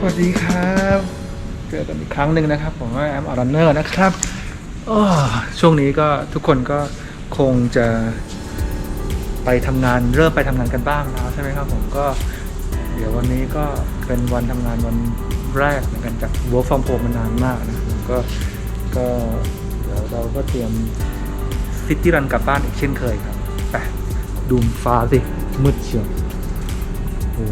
สวัสดีครับ เจอกันอีกครั้งหนึ่งนะครับ ผมว่าแอมออรันเนอร์นะครับช่วงนี้ก็ทุกคนก็คงจะไปทำงานเริ่มไปทำงานกันบ้างแล้วใช่ไหมครับผมก็เดี๋ยววันนี้ก็เป็นวันทำงานวันแรกเหมือนกันจาก work from home มานานมากนะก็ก็เดี๋ยวเราก็เตรียมซิตี้รันกลับบ้านอีกเช่นเคยครับไปดูฟ้าสิมืดเชียวโอ้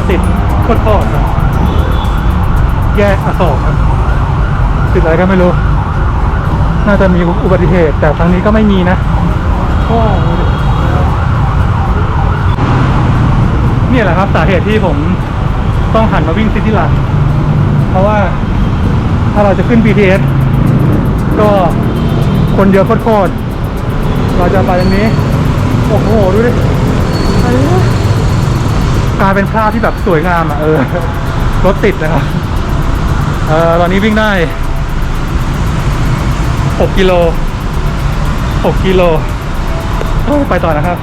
ถติดโคตรๆครับแยกอโศกครับติดอะไรก็ไม่รู้ น่าจะมีอุบัติเหตุ แต่ครั้งนี้ก็ไม่มีนะโอ้เนี่ยแหละครับสาเหตุที่ผมต้องหันมาวิ่งซิตี้ลันเพราะว่าถ้าเราจะขึ้น BTS ก็คนเยอะโคตรๆเราจะไปตรงนี้ โอ้โห ดูดิ กลายเป็นภาพที่แบบสวยงามอะเออรถติดนะครับเออตอนนี้วิ่งได้ 6 กิโล 6 กิโลไปต่อนะครับ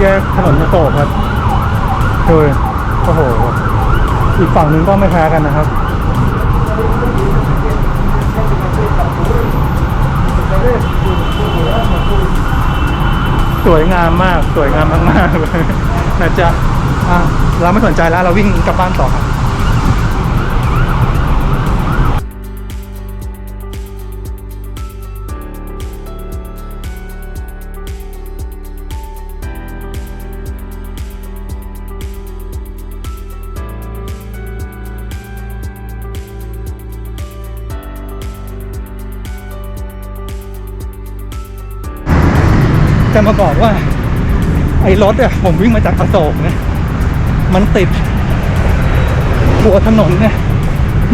แยกถนนโศกครับเฮ้ยโอ้โห อีกฝั่งนึงก็ไม่แพ้กันนะครับ สวยงามมาก สวยงามมากๆเลยนะจ๊ะอะเราไม่สนใจแล้วเราวิ่งกลับบ้านต่อครับ จะมาบอกว่า ไอ้รถอะผมวิ่งมาจากอโศกนะมันติดหัวถนนเนี่ย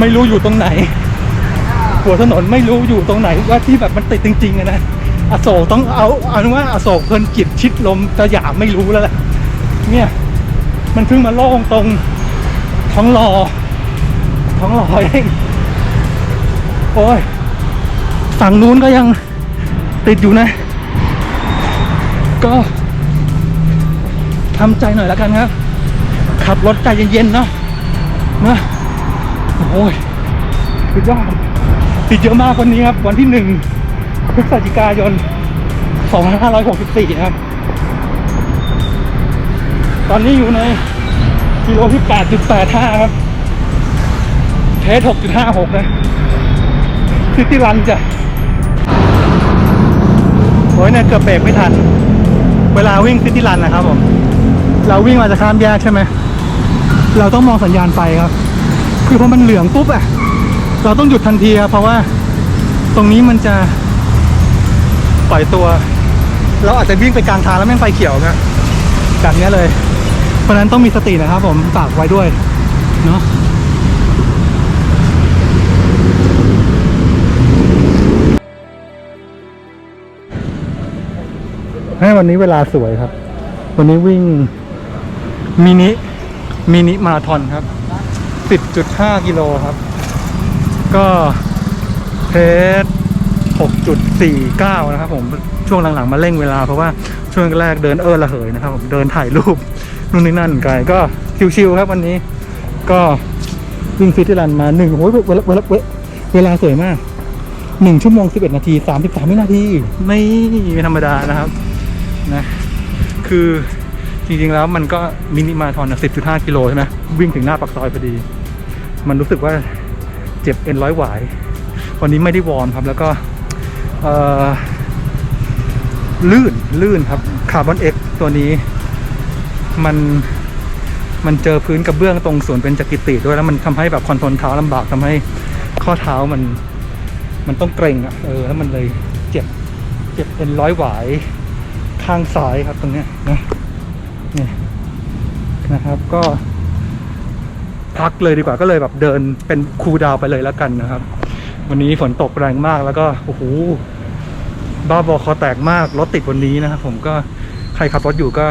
ไม่รู้อยู่ตรงไหน หัวถนนไม่รู้อยู่ตรงไหนว่าที่แบบมันติดจริงๆอะนะอโศกต้องเอาเอานว่าอโศกเพลินจิตชิดลมสยามไม่รู้แล้วแหละเนี่ย มันเพิ่งมาโล่งตรงท้องรอท้องรอเองโอ้ยฝั่งนู้นก็ยังติดอยู่นะ ก็ทำใจหน่อยแล้วกันครับ ขับรถใจเย็นๆเนาะนะโอ้ยสุดยอดติดเยอะมากวันนี้ครับ วันที่หนึ่งพฤศจิกายน 2564ครับ ตอนนี้อยู่ในกิโลที่ 8.85 ครับ เทส 6.56 นะซิตี้รันจ้ะโอ้ยเนี่ยเกือบเบรกไม่ทัน เวลาวิ่งซิตี้รันนะครับผมเราวิ่งมาจะข้ามแยกใช่ไหมเราต้องมองสัญญาณไฟครับ คือพอมันเหลืองปุ๊บอะเราต้องหยุดทันทีครับเพราะว่าตรงนี้มันจะปล่อยตัว เราอาจจะวิ่งไปกลางทางแล้วแม่งไฟเขียวนะแบบนี้เลย เพราะฉะนั้นต้องมีสตินะครับผมฝากไว้ด้วยเนาะ ให้วันนี้เวลาสวยครับ วันนี้วิ่งมินิมินิมาราธอนครับ 10.5 กิโลครับ ก็เพจ6.49 นะครับผมช่วงหลังๆมาเร่งเวลาเพราะว่าช่วงแรกเดินเออระเหยนะครับผมเดินถ่ายรูปนู่นนี่นั่นไกลก็ชิวๆครับวันนี้ ก็วิ่งฟิตที่รันมาหนึ่งโอ้ยเวลาเวลาเวลาเวลาสวยมากหนึ่งชั่วโมงสิบเอ็ดนาทีสามสิบสามวินาที ไม่ไม่ธรรมดานะครับ นะคือจริงๆแล้วมันก็มินิมาราธอนสิบจุดห้ากิโลใช่ไหมวิ่งถึงหน้าปากซอยพอดี มันรู้สึกว่าเจ็บเอ็นร้อยหวาย วันนี้ไม่ได้วอร์มครับแล้วก็ลื่นลื่นครับคาร์บอนเอ็กตัวนี้ มันมันเจอพื้นกระเบื้องตรงส่วนเป็นจักริติด้วยแล้วมันทำให้แบบคอนโทรลเท้าลำบากทำให้ข้อเท้ามัน มันต้องเกร็งอะเออแล้วมันเลยเจ็บ เจ็บเอ็นร้อยหวาย ข้างซ้ายครับตรงเนี้ยนะนี่นะครับก็พักเลยดีกว่าก็เลยแบบเดินเป็นคูลดาวไปเลยแล้วกันนะครับ วันนี้ฝนตกแรงมากแล้วก็โอ้โหบ้าบอคอแตกมากรถติดวันนี้นะครับผมก็ใครขับรถอยู่ก็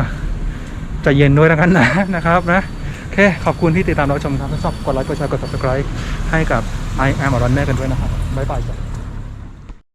ใจเย็นด้วยแล้วกันนะนะครับนะโอเคขอบคุณที่ติดตามรับชมครับถ้าชอบกดไลค์กดแชร์กด subscribe ให้กับ I am a runner กันด้วยนะครับบ๊ายบายจ้ะ